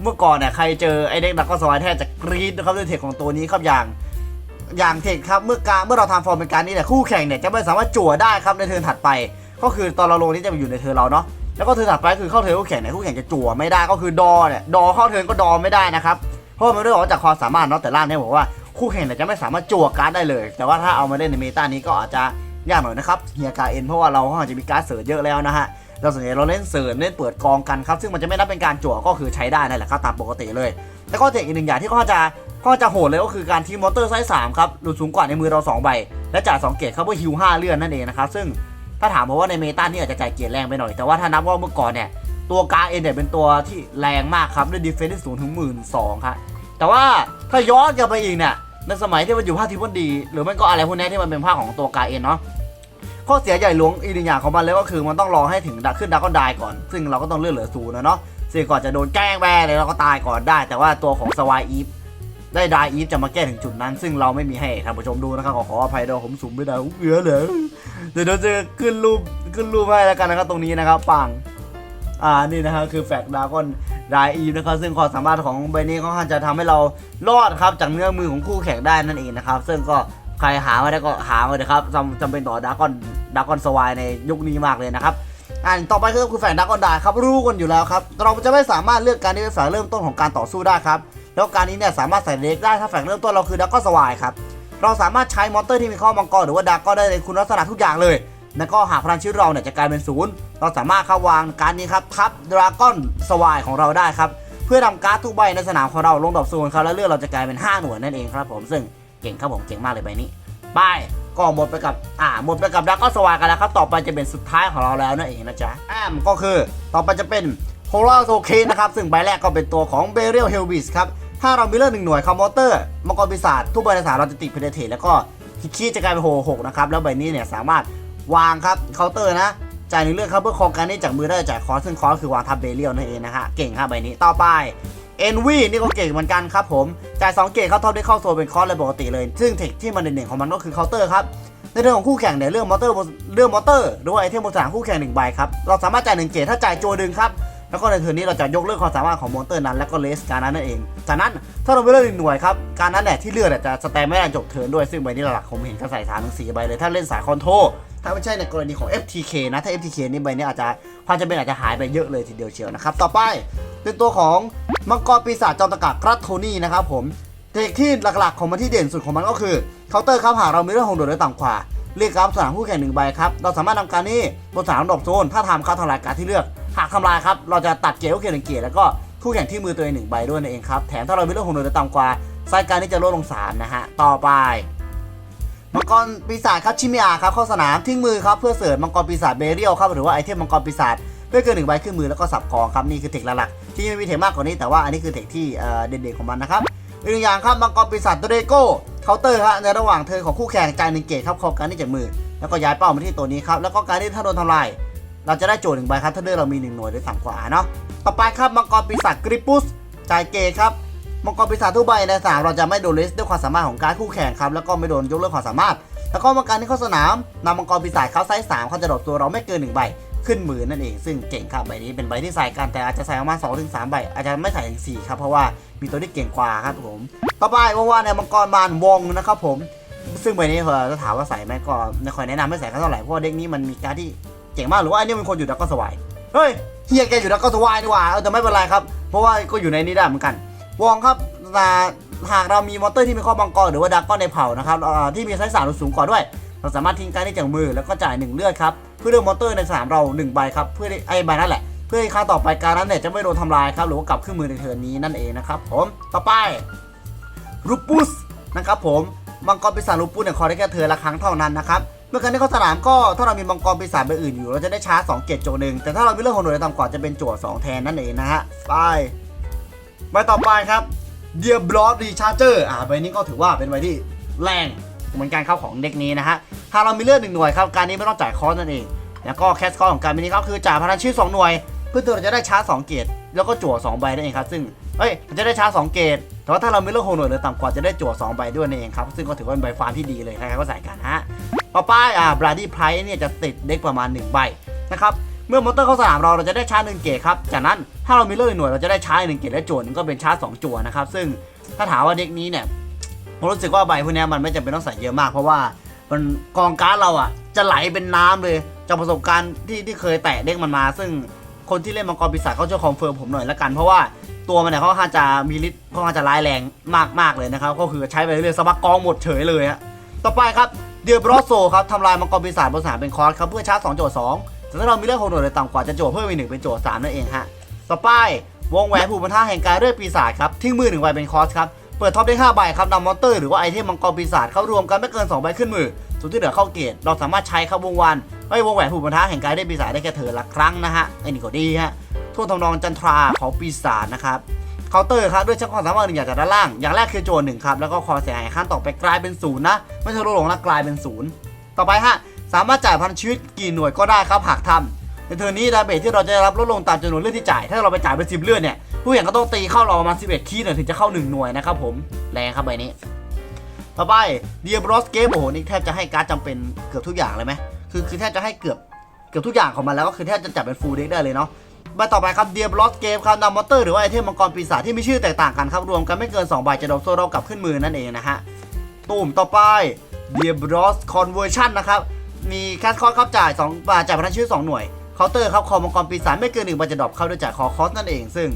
เมื่อก่อนเนี่ยใครเจอไอเด็กดักก็สวายแทบจะกรี๊ดนะครับด้วยเทคของตัวนี้ครับอย่างอย่างเทคครับเมื่อการเมื่อเราทำฟอร์มเป็นการนี้เนี่ยคู่แข่งเนี่ยจะไม่สามารถจั่วได้ครับในเทิร์นถัดไป ก็คือตอนเราลงนี่จะอยู่ในเทิร์นเราเนาะแล้วก็เทิร์นถัดไปคือเข้าเทิร์นคู่แข่งเนี่ยคู่แข่งจะจั่วไม่ได้ก็คือดอเนี่ยดอเข้าเทิร์นก็ดอไม่ได้นะครับ เพราะมันเรื่องของจากความสามารถเนาะแต่ล่างเนี่ยบอกว่าคู่แข่งจะไม่สามารถจั่วการ์ดได้เลย แต่ว่าถ้าเอามาเล่นในเมตานี้ก็อาจจะยากหน่อยนะครับเฮียกาเอ็นเพราะว่าเราอาจจะมีการ์ดเสร์ชเยอะแล้วนะฮะเราส่วนใหญ่เราเล่นเสร์ชเล่นเปิดกองกันครับซึ่งมันจะไม่นับเป็นการจั่วก็คือใช้ได้นั่นแหละครับตามปกติเลยแล้วก็เทคอีกหนึ่งอย่างที่เขาจะเขาจะโหดเลยก็คือการทีมมอเตอร์ไซส์สามครับหลุดสูงกว่าในมือเรา2ใบและจ่าย2เกตครับเพื่อฮิว5เลื่อนนั่นเองนะครับซึ่งถ้าถามเพราะว่าในเมตานี่อาจจะจ่ายเกียร์แรงไปหน่อย แต่ว่าถ้านับว่าเมื่อก่อนเนี่ย ตัวกาเอ็นเนี่ยเป็นตัวที่แรงมากครับด้วยดีเฟนซ์ที่สูงถึงหมื่นสองครับแต่ว่าถ้าย้อนกลับไปอีกเนี่ยในสมัยที่มันอยู่ภาคทีมวันดี หรือไม่ก็อะไรพวกนี้ที่มันเป็นภาคของตัวกาเอ็นเนาะข้อเสียใหญ่หลวงอีกหนึ่งอย่างของมันเลยก็คือมันต้องรอให้ถึงดักขึ้นดักก็ได้ก่อน ซึ่งเราก็ต้องเลือกเหลือศูนย์นะเนาะซึ่งก่อนจะโดนแกล้งแว่เลยเราก็ตายก่อนได้ แต่ว่าตัวของสวายอีฟได้ดาอีฟจะมาแก้ถึงจุดนั้น ซึ่งเราไม่มีให้ท่านผู้ชมดูนะครับขอขออภัยด้วยผมสูงไม่ได้เอือเลยเดี๋ยวจะขึ้นรูปขึ้นรูปให้แล้วกันนะครับตรงนี้นะครับปัง อ่านี่นะครับคือแฟกดากอนดาอีฟนะครับซึ่งความสามารถของใบนี้ค่อนข้าจะทำให้เรารอดครับจากเนื้อมือของคู่แข่งได้นั่นเองนะครับ ซึ่งก็ใครหามาได้ก็หามาเลยครับจำจำเป็นต่อดากอนดากอนสวายในยุคนี้มากเลยนะครับอ่าต่อไปก็คือแฝงดากอนดาครับรู้กันอยู่แล้วครับเราจะไม่สามารถเลือกการที่เป็นแฝงเริ่มต้นของการต่อสู้ได้ครับแล้วการนี้เนี่ยสามารถใส่เล็กได้ถ้าแฝงเริ่มต้นเราคือดักก็สวายครับเราสามารถใช้มอนเตอร์ที่มีข้อมังกรหรือว่าดักก็ได้ในคุณลักษณะทุกอย่างเลย แล้วก็หากพลังชีวิตเราเนี่ยจะกลายเป็นศูนย์เราสามารถเข้าวางการนี้ครับทับดราก้อนสวายของเราได้ครับเพื่อทำการ์ดทุกใบในสนามของเราลงดอกโซนย์ครับแล้วเลือดเราจะกลายเป็น 5 หน่วยนั่นเองครับผมซึ่งเก่งครับผมเก่งมากเลยใบนี้ไปก็หมดไปกับอ่าหมดไปกับดราก้อนสวายกันแล้วครับต่อไปจะเป็นสุดท้ายของเราแล้วนั่นเองนะจ๊ะแอมก็คือต่อไปจะเป็นโฮลาโซเคนนะครับซึ่งใบแรกก็เป็นตัวของเบเรียลเฮลบิสครับถ้าเรามีเลือดหนึ่งหน่วยคอมมอเตอร์มังกรปีศาจทุกใบในสนามเราจะติดเพเดเทแล้วก็คิคีจะกลายเป็นโฮหกนะครับแล้วใบนี้เนี่ยสามารถ วางครับเคาน์เตอร์นะจ่ายหนึ่งเลือกครับเพื่อครองการนี้จากมือได้จ่ายคอร์สซึ่งคอร์สคือวางทับเบเรียลนั่นเองนะฮะเก่งครับใบนี้ต่อไปเอ็นวีนี่ก็เก่งเหมือนกันครับผมจ่าย2เกตเข้าท็อปได้เข้าโซนเป็นคอร์สเลยปกติเลย ซึ่งเทคที่มันเด่นๆของมันก็คือเคาน์เตอร์ครับในเรื่องของคู่แข่งเนี่ยเรื่องมอเตอร์เรื่องมอเตอร์หรือว่าไอเทมบนสนามคู่แข่งหนึ่งใบครับเราสามารถจ่ายหนึ่งเกตถ้าจ่ายโจดึงครับ แล้วก็ในเทิร์นนี้เราจะยกเลิกความสามารถของมอนเตอร์นั้นแล้วก็เลสการนั้นนั่นเอง จากนั้นถ้าเราไม่เลือกหนึ่งหน่วยครับการนั้นเนี่ยที่เลือกจะสแตนไม่ได้จบเทิร์นด้วยซึ่งใบนี้หลักผมเห็นก็ใส่สามถึงสี่ใบเลยถ้าเล่นสายคอนโทรถ้าไม่ใช่ในกรณีของ FTK นะถ้า FTK นี่ใบนี้อาจจะความจำเป็นอาจจะหายไปเยอะเลยทีเดียวเชียวนะครับต่อไปเป็นตัวของมังกรปีศาจจอมตะกะกรัตโทนี่นะครับผมเทคที่หลักๆ ของมันที่เด่นสุดของมันก็คือเคาน์เตอร์ครับหากเรามีเรื่องของโดดได้ต่ำกว่าเรียกครับสนามคู่แข่งหนึ่งใบครับ เราสามารถทำการนี้บนสนามดอกโซนถ้าทำครับทลายการที่เลือก หากทำลายครับ เราจะตัดเกียร์คู่แข่งหนึ่งเกียร์แล้วก็คู่แข่งที่มือตัวเองหนึ่งใบด้วยนั่นเองครับ แถมถ้าเรามีเรื่องของโดดได้ต่ำกว่าไซส์การนี้จะลดลงสามนะฮะ ต่อไป มังกรปีศาจครับชิมิอาครับเข้าสนามทิ้งมือครับเพื่อเสิร์ฟมังกรปีศาจเบเรียลครับหรือว่าไอเทมมังกรปีศาจเพื่อเกินหนึ่งใบขึ้นมือแล้วก็สับกองครับนี่คือเทคหลักๆที่ไม่มีเทคมากกว่านี้แต่ว่าอันนี้คือเทคที่เอ่เด่นๆของมันนะครับอีกหนึ่งอย่างครับมังกรปีศาจโดเรโก้เคาน์เตอร์ครับในระหว่างเทิร์นของคู่แข่งจ่ายหนึ่งเกตครับคอการที่จากมือแล้วก็ย้ายเป้ามาที่ตัวนี้ครับแล้วก็การที่ถ้าโดนทำลาย เราจะได้โจทย์หนึ่งใบครับ ถ้าเลือกเรามีหนึ่งหน่วยหรือต่ำกว่าเนาะต่อไปครับมังกรปีศาจกริปุสจ่ายเกครับมังกรปีศาจทุกใบในสนามเราจะไม่โดนเลสด้วยความสามารถของการคู่แข่งครับแล้วก็ไม่โดนยกเลิกความสามารถ แล้วก็มังกรที่เข้าสนามนำมังกรปีศาจเข้าไซส์สามเขาจะดรอปตัวเราไม่เกินหนึ่งใบขึ้นมือนั่นเองซึ่งเก่งครับใบนี้เป็นใบที่ใส่กันแต่อาจจะใส่ประมาณสองถึงสามใบอาจจะไม่ใส่ถึงสี่ครับเพราะว่ามีตัวที่เก่งกว่าครับผมต่อไปว่าว่าในมังกรมารวงนะครับผม ซึ่งใบนี้เออจะถามว่าใส่ไหมก็ไม่ค่อยแนะนำไม่ใส่เท่าไหร่เพราะเด็กนี้มันมีการที่ จ๋งมากหรือว่าอันนี้มันคนอยู่ดักก็สวายเฮ้ยเฮียแกอยู่ดักก็สวายนี่ว่าเออแต่ไม่เป็นไรครับ เพราะว่าก็อยู่ในนี้ได้เหมือนกัน วองครับอ่หากเรามีมอเตอร์ที่มีข้อบังกรหรือว่าดักก้อนในเผ่านะครับที่มีไซส์สามหรือสูงกว่าด้วย เราสามารถทิ้งการได้จากมือแล้วก็จ่ายหนึ่งเลือดครับเพื่อเลือกมอเตอร์ในสนามเราหนึ่งใบครับเพื่อไอ้ใบนั่นแหละเพื่อให้ค่าต่อไปการนั้นเนี่ยจะไม่โดนทำลายครับหรือว่ากลับขึ้นมือในเทิร์นนี้นั่นเองนะครับผมต่อไปรูปุสนะครับผมมังกรปีศาจรูปุสเนี่ยคอได้แค่เธอละครั้งเท่านั้นนะครับ เมื่อการที่เข้าสนามก็ถ้าเรามีมังกรปีศาจใบอื่นอยู่ เราจะได้ชาร์จ2เกตโจหนึ่งแต่ถ้าเรามีเรื่องของหน่วยต่ำกว่าจะเป็นจั่ว2แทนนั่นเองนะฮะไปใบต่อไปครับเดียบลอสรีชาร์เจอร์อ่าใบนี้ก็ถือว่าเป็นใบที่แรงเหมือนกันครับของเด็กนี้นะฮะถ้าเรามีเลือดหนึ่งหน่วยครับการนี้ไม่ต้องจ่ายคอสนั่นเอง แล้วก็แคสคอร์ของการนี้ก็คือจ่ายพลังชีวิตสองหน่วย เพื่อตัวเราจะได้ชาร์จ2เกตแล้วก็จั่ว2ใบนั่นเองครับซึ่งเอ้ยจะได้ชาร์จ2เกตแต่ว่าถ้าเรามีเรื่องโฮหน่วยหรือต่ำกว่าจะได้จั่ว2ใบด้วยนั่นเองครับซึ่งก็ถือว่าเป็นใบฟาร์มที่ดีเลยใครๆก็ใส่กันฮะ ต่อไปอ่าบราดี้ไพรส์เนี่ยจะติดเด็กประมาณ 1 ใบนะครับเมื่อมอเตอร์เข้าสนามเราเราจะได้ชาร์จหนึ่งเกตครับ จากนั้นถ้าเรามีเรื่องหน่วยเราจะได้ชาร์จหนึ่งเกตและจวหนึงก็เป็นชาร์จสองจวนะครับ ซึ่งถ้าถามว่าเด็กนี้เนี่ยผมรู้สึกว่าใบพวกนี้มันไม่จำเป็นต้องใส่เยอะมากเพราะว่ามันกองการ์ดเราอะ จะไหลเป็นน้ำเลยจากประสบการณ์ที่ที่เคยแตะเด็กมันมา ซึ่งคนที่เล่นมังกรปีศาจเขาจะคอนเฟิร์มผมหน่อยละกันเพราะว่าตัวมันเนี่ยเขาค่อางจะมีฤทธิ์ค่อางจะร้ายแรงมากๆเลยนะครับก็คือใช้ไปเรื่อยๆสมัครกองหมดเฉยเลยฮะต่อไปครับ เดียบรอโซครับทำลายมังกรปีศาจบนสนามเป็นคอร์สครับเพื่อชาร์จ2โจทย์2แต่ถ้าเรามีเรื่องหกหน่วยเลยต่ำกว่าจะโจทย์เพิ่มอีกหนึ่งเป็นโจทย์3นั่นเองฮะต่อไปวงแหวนผูกพันธะแห่งการเรื่อยปีศาจครับทิ้งมือหนึ่งใบเป็นคอร์สครับเปิดท็อปได้5ใบครับนำมอนเตอร์หรือว่าไอเทมมังกรปีศาจเข้ารวมกันไม่เกิน2ใบขึ้นมือส่วนที่เหลือเข้าเกตเราสามารถใช้ครับวงวันไอ้วงแหวนผูกพันธะแห่งการเรื่อยปีศาจได้แค่เธอละครั้งนะฮะไอ้นี่ก็ดีฮะทั่วทำนองจันทราของปีศาจนะครับ เคาน์เตอร์ครับด้วยชักความสามารถหนึ่งอย่างจากด้านล่าง อย่างแรกคือโจรหนึ่งครับ แล้วก็คอเสียหายขั้นต่อไปกลายเป็นศูนย์นะ ไม่ใช่ลดลงแล้วกลายเป็นศูนย์ต่อไปฮะสามารถจ่ายพันชีวิตกี่หน่วยก็ได้ครับหากทำในเทอร์นี้ดาเมจที่เราจะรับลดลงตามจำนวนเลือดที่จ่าย ถ้าเราไปจ่ายเป็นสิบเลือดเนี่ยผู้แข่งก็ต้องตีเข้าเราประมาณ11คีย์หน่อยถึงจะเข้า1หน่วยนะครับผมแรงครับใบนี้ ต่อไปเดียบรอสเกมโอ้โหนี่แทบจะให้การดจำเป็นเกือบทุกอย่างเลยไหมคือคือแทบจะให้เกือบเกือบทุกอย่างของมันแล้วก็คือแทบจะจับเป็นฟูลเด็กได้เลยเนาะ ใบต่อไปครับเดียบลอสเกมครับนำมอเตอร์หรือว่าไอเทมมังกรปีศาจที่มีชื่อแตกต่างกันครับรวมกันไม่เกิน2ใบจะโดนโซ่เรากลับขึ้นมือนั่นเองนะฮะตุ่มต่อไปเดียบลอสคอนเวอร์ชันนะครับมีแคสคอร์สครับจ่าย2บาทจ่ายพลังชื่อ 2 หน่วยเคาน์เตอร์ครับคอมังกรปีศาจไม่เกินหนึ่งใบจะดรอปเข้าด้วยจ่ายคอคอสนั่นเอง ซึ่ง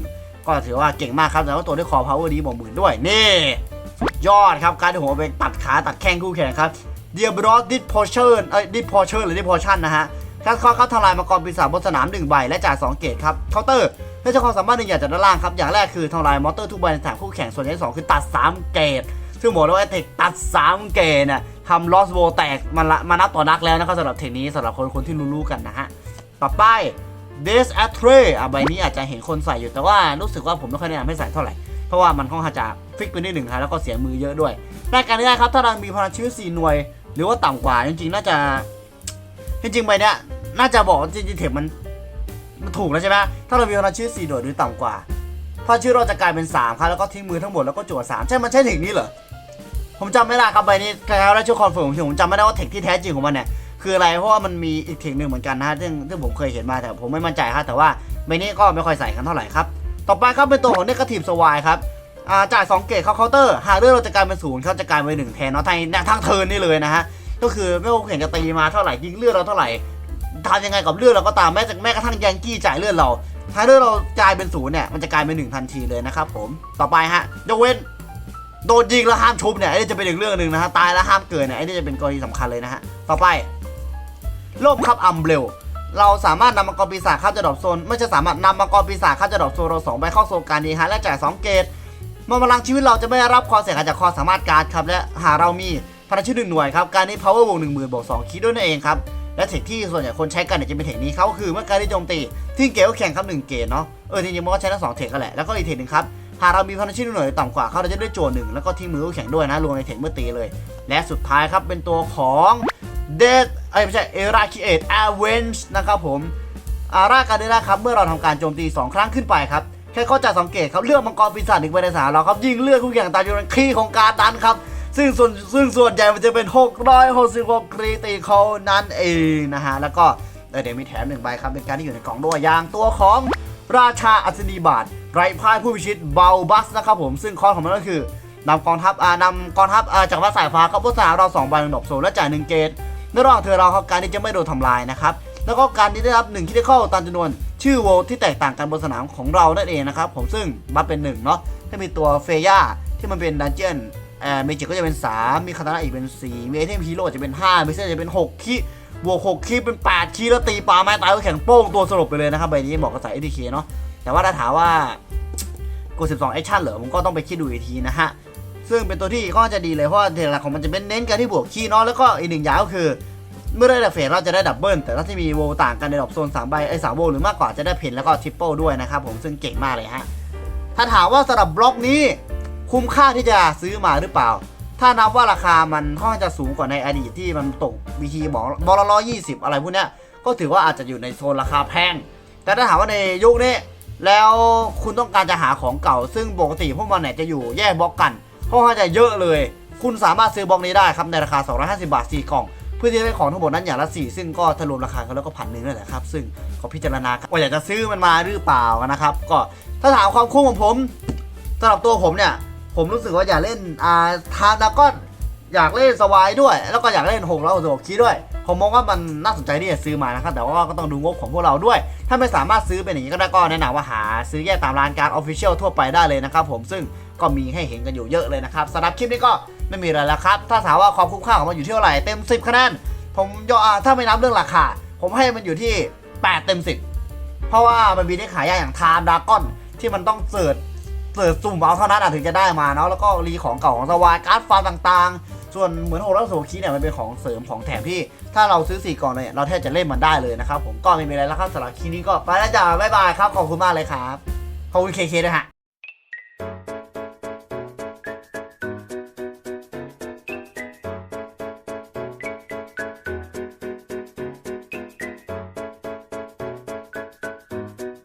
ก็ถือว่าเก่งมากครับแล้วก็ตัวด้วยคอพาวเวอร์ดีบอกหมื่นด้วยนี่ยอดครับการที่ผมเอาไปตัดขาตัดแข้งคู่แข่งครับเดียบรอสดิสพอเชอร์เอ้ยดิพอเชอร์หรือดิพอชันนะฮะ แคสคอร์เขาทำลายมังกรปีศาจบนสนามหนึ่งใบและจ่ายสองเกตครับเคาน์เตอร์ได้ใช้ความสามารถหนึ่งอย่างจากด้านล่างครับ อย่างแรกคือทำลายมอเตอร์ทุกใบในสนามคู่แข่งส่วนที่สองคือตัด 3 เกตซึ่งบอกเลยว่าเทคตัด 3 เกตเนี่ยทำลอสโบแตกมาละมานับต่อนักแล้วนะครับสำหรับเทคนี้สำหรับคนคนที่รู้ๆกันนะฮะต่อไป d e s a t r e อะใบนี้อาจจะเห็นคนใส่อยู่แต่ว่ารู้สึกว่าผมไม่ค่อยแนะนำให้ใส่เท่าไหร่ เพราะว่ามันค่อนข้างจะฟิกไปนิดหนึ่งครับแล้วก็เสียมือเยอะด้วยรายการนี้นะครับถ้าเรามีพลังชีวิต4หน่วย หรือว่าต่ำกว่าจริงๆน่าจะจริงๆใบเนี้ย น่าจะบอกว่าจริงๆเทคมันมันถูกแล้วใช่ไหมถ้าเรามีพลังชีวิต4หน่วยหรือต่ำกว่าพลังชีวิตเราจะกลายเป็น 3ครับแล้วก็ทิ้งมือทั้งหมดแล้วก็จั่วสามใช่มันใช่เทคนี้เหรอผมจำไม่ได้ครับใบนี้ใครๆได้ช่วยคอนเฟิร์มผมจำไม่ได้ว่าเทคที่แท้จริงของมันเนี่ยคืออะไรเพราะว่ามันมีอีกเทคหนึ่งเหมือนกันนะฮะซึ่งซึ่งผมเคยเห็นมาแต่ผมไม่มั่นใจครับแต่ว่าใบนี้ก็ไม่ค่อยใส่กันเท่าไหร่ครับต่อไปครับเป็นตัวของเนกาทีฟสวายครับอ่าจ่าย2เกตเข้าเคาน์เตอร์ หากเลือดเราจะกลายเป็นศูนย์เขาจะกลายเป็นหนึ่งแทนเนาะทางเนี่ยทางเทิร์นนี่เลยนะฮะก็คือไม่ว่าคู่แข่งจะตีมาเท่าไหร่ยิงเลือดเราเท่าไหร่ ทำยังไงกับเลือดเราก็ตามแม้แต่แม้กระทั่งยังกี้จ่ายเลือดเรา ถ้าเลือดเรากลายเป็นศูนย์เนี่ยมันจะกลายเป็นหนึ่งทันทีเลยนะครับผมต่อไปฮะยกเว้นโดนยิงแล้วห้ามชุบเนี่ยไอ้นี่จะเป็นอีกเรื่องหนึ่งนะฮะตายแล้วห้ามเกิดเนี่ยไอ้นี่จะเป็นกรณีสำคัญเลยนะฮะต่อไปโลภครับอัมเบลเราสามารถนำมังกรปีศาจเข้าจะดรอปโซนไม่ใช่สามารถนำมังกรปีศาจเข้าจะดรอปโซนเราสองใบเข้าโซนการนี้ฮะและจ่ายสองเกตมันพลังชีวิตเราจะไม่ได้รับความเสียหายจากความสามารถการ์ดครับและหาเรามีพลังชีวิตหนึ่งหน่วยครับการนี้ power บวกหนึ่งหมื่นบวกสองคิดด้วยนั่นเองครับ และเทคที่ส่วนใหญ่คนใช้กันเนี่ยจะเป็นเทคนี้เขาคือเมื่อการที่โจมตีที่เกตก็แข่งครับหนึ่งเกตเนาะเออจริงๆมันก็ใช้ทั้งสองเทคกันแหละแล้วก็อีกเทคหนึ่งครับหากเรามีพลังชีวิตหน่วยต่ำกว่าเขาจะได้โจหนึ่งแล้วก็ที่มือก็แข่งด้วยนะรวมในเทคเมื่อตีเลย และสุดท้ายครับเป็นตัวของเดดเอ้ไม่ใช่เอราคิเอตแอเวนจ์นะครับผมอาร่าการเดล่าครับเมื่อเราทำการโจมตี 2 ครั้งขึ้นไปครับแค่เขาใจสังเกตครับเลือกมังกรปีศาจหนึ่งใบในสาเราครับยิงเลือดทุกอย่างตามจำนวนคีของการดันครับ ซึ่งส่วนซึ่งส่วนใหญ่มันจะเป็น 666ครีติคนั่นเองนะฮะ แล้วก็เดี๋ยวมีแถมหนึ่งใบครับ เป็นการที่อยู่ในกล่องด้วยอย่างตัวของราชาอัศนีบาทไรพ่ายผู้พิชิตเบลบัสนะครับผม ซึ่งคอร์สของมันก็คือนำกองทัพอ่านำกองทัพจากพระสายฟ้าเข้าบนสามเราสองใบหนบโซนและจ่ายหนึ่งเกตในระหว่างเธอเราการที่จะไม่โดนทำลายนะครับ แล้วก็การที่ได้รับ1คิดเข้าตามจำนวนชื่อโวที่แตกต่างกันบนสนามของเรานั่นเองนะครับผมซึ่งบัฟเป็น1เนาะถ้ามีตัวเฟย่าที่มันเป็นดันเจียน อ่อเมจิกก็จะเป็น 3 มีคาตานะอีกเป็น 4 มีไอเทมฮีโร่จะเป็น5มีเส้นจะเป็น 6คิบวก 6คิเป็น 8คิแล้วตีปลาไม้ตายก็แข่งโป้งตัวสลบไปเลยนะครับใบนี้บอกกับสาย ATK เคเนาะแต่ว่าถ้าถามว่ากู12แอคชั่นเหรอผมก็ต้องไปคิดดูอีกทีนะฮะซึ่งเป็นตัวที่ก็จะดีเลยเพราะว่าเทคหลักของมันจะเป็นเน้นการที่บวกคีเนาะแล้วก็อีกหนึ่งอย่างก็คือเมื่อได้ดับเฟสเราจะได้ดับเบิลแต่ถ้าที่มีโวต่างกันในดอกโซน3ใบไอ้สามโวหรือมากกว่าจะได้เพนแล้วก็ทริปเปิลด้วยนะครับผมซึ่งเก่งมากเลยฮะถ้าถามว่าสำหรับบล็อกนี้ คุ้มค่าที่จะซื้อมาหรือเปล่า ถ้านับว่าราคามันค่อนข้างจะสูงกว่าในอดีตที่มันตกบีทีบอกบอลร้อยยี่สิบอะไรพวกเนี้ยก็ถือว่าอาจจะอยู่ในโซนราคาแพง แต่ถ้าถามว่าในยุคนี้แล้วคุณต้องการจะหาของเก่า ซึ่งปกติพวกมันเนี่ยจะอยู่แยกบล็อกกันค่อนข้างจะเยอะเลย คุณสามารถซื้อบล็อกนี้ได้ครับในราคา 250 บาท 4 กล่อง เพื่อที่จะได้ของทั้งหมดนั้นอย่างละ 4 ซึ่งก็ถ้ารวมราคากันแล้วก็พันหนึ่งนั่นแหละครับ ซึ่งขอพิจารณาว่าอยากจะซื้อมันมาหรือเปล่านะครับ ก็ถ้าถามความคุ้มของผมสำหรับตัวผมเนี่ย ผมรู้สึกว่าอยากเล่นอ่าทาร์ดาก้อนอยากเล่นสวายด้วย แล้วก็อยากเล่นหกแล้วหกคีด้วย ผมมองว่ามันน่าสนใจที่จะซื้อมานะครับ แต่ว่าก็ต้องดูงบของพวกเราด้วย ถ้าไม่สามารถซื้อเป็นอย่างนี้ก็ได้ก็แนะนำว่าหาซื้อแยกตามร้านการออฟฟิเชียลทั่วไปได้เลยนะครับผมซึ่งก็มีให้เห็นกันอยู่เยอะเลยนะครับสำหรับคลิปนี้ก็ไม่มีอะไรแล้วครับ ถ้าถามว่าความคุ้มค่าของมันอยู่ที่เท่าไหร่เต็ม 10คะแนนผมยออ่าถ้าไม่นับเรื่องราคาผมให้มันอยู่ที่ 8 เต็ม 10 เพราะว่ามันมีได้ขายยากอย่างทามดากอนที่มันต้องเสิร์ช เสิร์ชสุ่มเอาเท่านั้นอะถึงจะได้มาเนาะแล้วก็รีของเก่าของสวายการ์ดฟาร์มต่างๆ ส่วนเหมือนโอรัสโซคีเนี่ยมันเป็นของเสริมของแถมที่ ถ้าเราซื้อสี่กล่องเนี่ยเราแทบจะเล่นมันได้เลยนะครับผมก็ไม่มีอะไรแล้วครับสำหรับคลิปนี้ก็ไปแล้วจ้าบ๊ายบายครับขอบคุณมากเลยครับขอบคุณเคเคด้วยฮะ